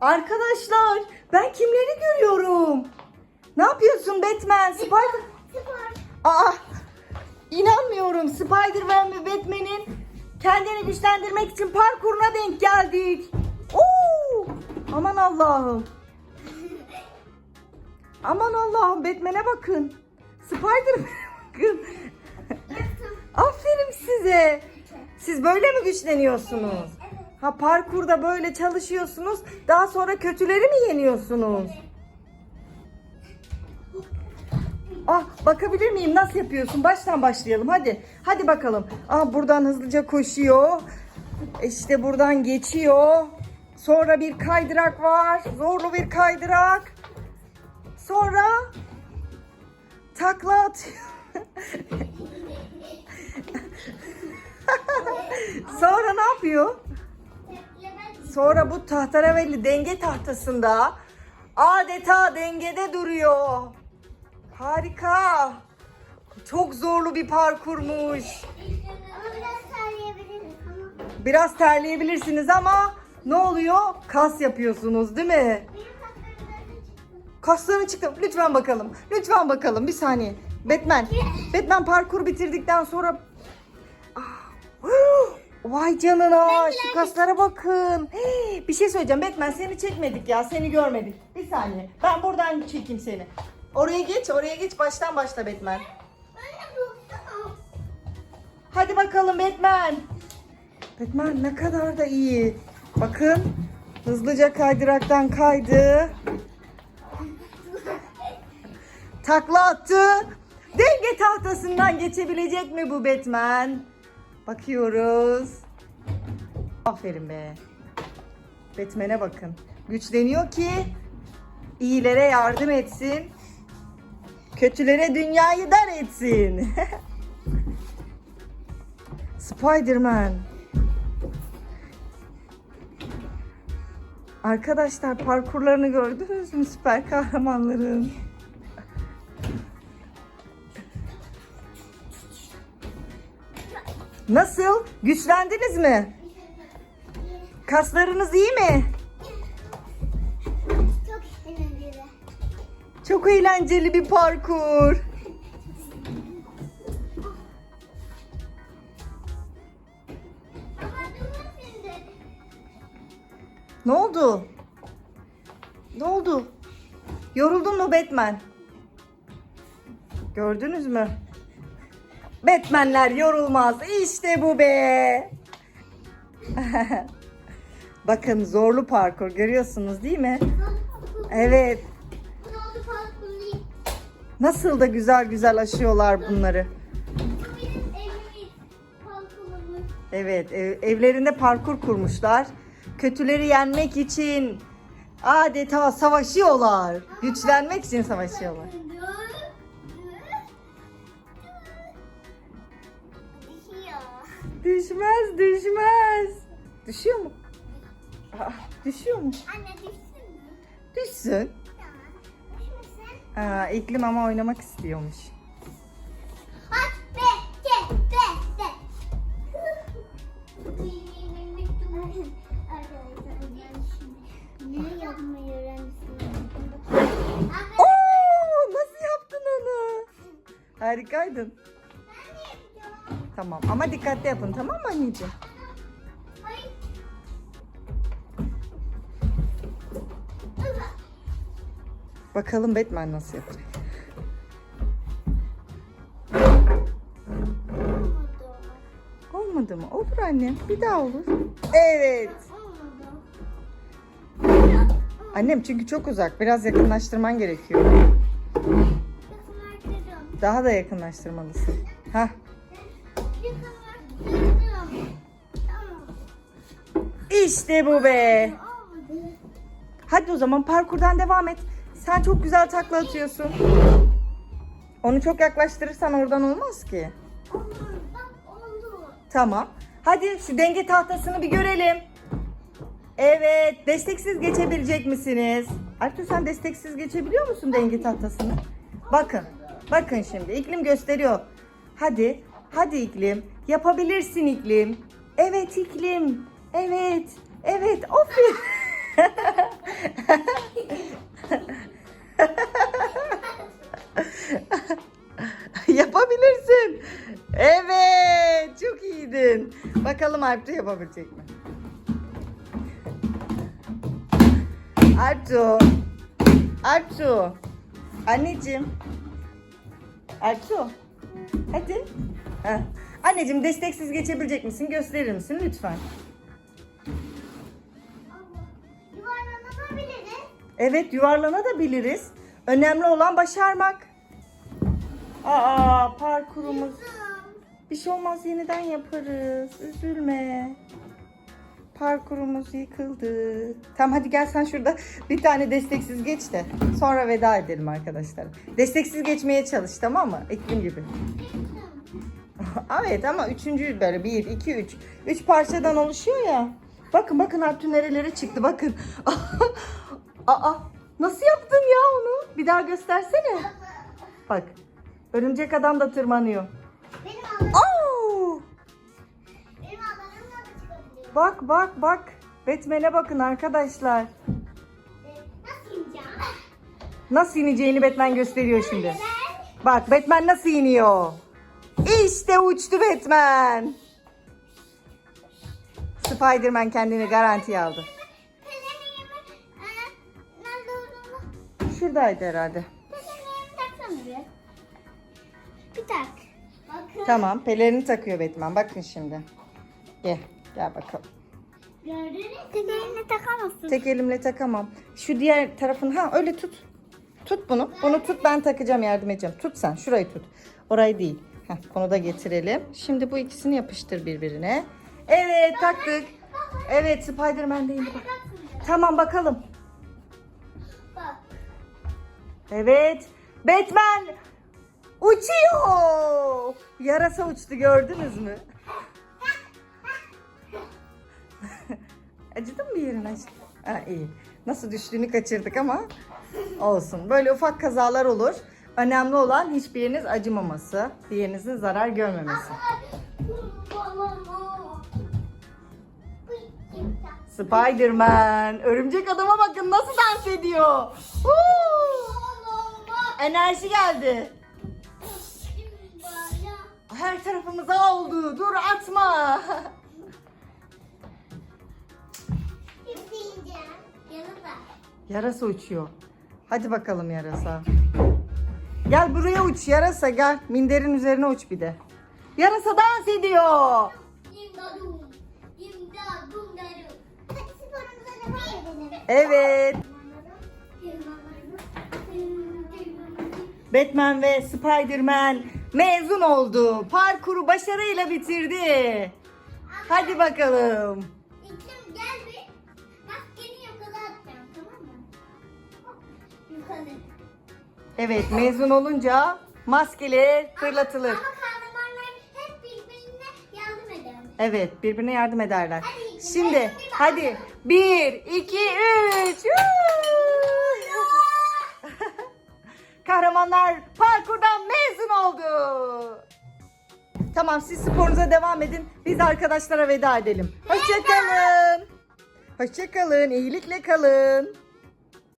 Arkadaşlar ben kimleri görüyorum? Ne yapıyorsun Batman? Spider... Spor. Aa inanmıyorum Spider-Man ve Batman'in kendini güçlendirmek için parkuruna denk geldik. Oo! Aman Allah'ım. Aman Allah'ım Batman'e bakın. Spider-Man'e bakın. Aferin size. Siz böyle mi güçleniyorsunuz? Ha parkurda böyle çalışıyorsunuz. Daha sonra kötüleri mi yeniyorsunuz? Ah bakabilir miyim nasıl yapıyorsun? Baştan başlayalım hadi. Hadi bakalım. Ah buradan hızlıca koşuyor. İşte buradan geçiyor. Sonra bir kaydırak var. Zorlu bir kaydırak. Sonra takla atıyor. Sonra ne yapıyor? Sonra bu tahterevalli denge tahtasında adeta dengede duruyor. Harika. Çok zorlu bir parkurmuş. Ama biraz terleyebilirim. Ama Biraz terleyebilirsiniz ama ne oluyor? Kas yapıyorsunuz değil mi? Kaslarını çıktı. Lütfen bakalım. Lütfen bakalım. Bir saniye. Batman. Batman parkur bitirdikten sonra... Ah. Vay canına. Şu kaslara bakın. Hey, Bir şey söyleyeceğim. Batman seni çekmedik ya. Seni görmedik. Bir saniye. Ben buradan çekeyim seni. Oraya geç. Oraya geç. Baştan başla Batman. Hadi bakalım Batman. Batman ne kadar da iyi. Bakın hızlıca kaydıraktan kaydı. Takla attı. Denge tahtasından geçebilecek mi bu Batman? Bakıyoruz. Aferin be. Batman'e bakın. Güçleniyor ki iyilere yardım etsin. Kötülere dünyayı dar etsin. Spider-Man. Arkadaşlar parkurlarını gördünüz mü süper kahramanların? Nasıl? Güçlendiniz mi? Kaslarınız iyi mi? Çok eğlenceli. Çok eğlenceli bir parkur. Ne oldu? Ne oldu? Yoruldun mu Batman? Gördünüz mü? Batmanler yorulmaz. İşte bu be. Bakın zorlu parkur görüyorsunuz değil mi? Evet. Nasıl da güzel güzel aşıyorlar bunları. Evet, ev- evlerinde parkur kurmuşlar. Kötüleri yenmek için adeta savaşıyorlar. Güçlenmek için savaşıyorlar. Düşmez, düşmez. Düşüyor mu? Aa, düşüyor mu? Anne düşsün mü? Düşsün. Aa, iklim ama oynamak istiyormuş. Oo, nasıl yaptın onu? Harikaydın. Tamam ama dikkatli yapın tamam mı anneciğim? Bakalım Batman nasıl yapacak. Olmadı mı? Olur annem. Bir daha olur. Evet. Annem çünkü çok uzak. Biraz yakınlaştırman gerekiyor. Daha da yakınlaştırmalısın. İşte bu be. Hadi o zaman parkurdan devam et. Sen çok güzel takla atıyorsun. Onu çok yaklaştırırsan oradan olmaz ki. Tamam. Hadi şu denge tahtasını bir görelim. Evet. Desteksiz geçebilecek misiniz? Artur sen desteksiz geçebiliyor musun denge tahtasını? Bakın. Bakın şimdi. İklim gösteriyor. Hadi. Hadi iklim. Yapabilirsin iklim. Evet iklim. Evet. Evet. Aferin. Yapabilirsin. Evet, çok iyiydin. Bakalım Alptu yapabilecek mi? Alptu. Alptu. Anneciğim. Alptu. Hadi. Heh. Anneciğim desteksiz geçebilecek misin? Gösterir misin lütfen? Evet yuvarlanabiliriz. Önemli olan başarmak. Aa parkurumuz. Bir şey olmaz yeniden yaparız. Üzülme. Parkurumuz yıkıldı. Tamam hadi gel sen şurada bir tane desteksiz geç de sonra veda edelim arkadaşlar. Desteksiz geçmeye çalış tamam mı? Eklim gibi. evet ama üçüncü böyle bir, iki, üç. Üç parçadan oluşuyor ya. Bakın bakın Alptü nerelere çıktı bakın. Aa nasıl yaptın ya onu? Bir daha göstersene. Bak örümcek adam da tırmanıyor. Benim ağlarım, Oo! benim ağlarım da çıkabiliyor. Bak bak bak. Batman'e bakın arkadaşlar. Ee, Nasıl ineceğim? Nasıl ineceğini Batman gösteriyor şimdi. Bak Batman nasıl iniyor. İşte uçtu Batman. Spiderman kendini garantiye aldı. Şuradaydı herhalde. bir. Bir tak. Bakın. Tamam pelerini takıyor Batman. Bakın şimdi. Gel. Gel bakalım. Gördünüz mü? Pelerini takamazsın. Tek elimle takamam. Şu diğer tarafını ha öyle tut. Tut bunu. Bunu tut ben takacağım yardım edeceğim. Tut sen şurayı tut. Orayı değil. Heh, bunu da getirelim. Şimdi bu ikisini yapıştır birbirine. Evet taktık. Evet Spiderman de indi bak. Tamam bakalım. Evet. Batman uçuyor. Yarasa uçtu gördünüz mü? Acıdı mı yerin aşkım? Ha, iyi. Nasıl düştüğünü kaçırdık ama olsun. Böyle ufak kazalar olur. Önemli olan hiçbir yeriniz acımaması, bir yerinizin zarar görmemesi. Spiderman, örümcek adama bakın nasıl dans ediyor. Huu! Enerji geldi. Her tarafımıza oldu. Dur atma. Yarasa uçuyor. Hadi bakalım yarasa. Gel buraya uç yarasa gel. Minderin üzerine uç bir de. Yarasa dans ediyor. Evet. Batman ve Spiderman mezun oldu. Parkuru başarıyla bitirdi. Hadi bakalım. İklim gel bir. Maskeni yukarı atacağım tamam mı? Yukarı. Evet mezun olunca maskeli fırlatılır. Ama kahramanlar hep birbirine yardım eder. Evet birbirine yardım ederler. Hadi, Şimdi hadi bir iki üç. Kahramanlar parkurdan mezun oldu. Tamam siz sporunuza devam edin. Biz arkadaşlara veda edelim. Hoşçakalın. Hoşçakalın. İyilikle kalın.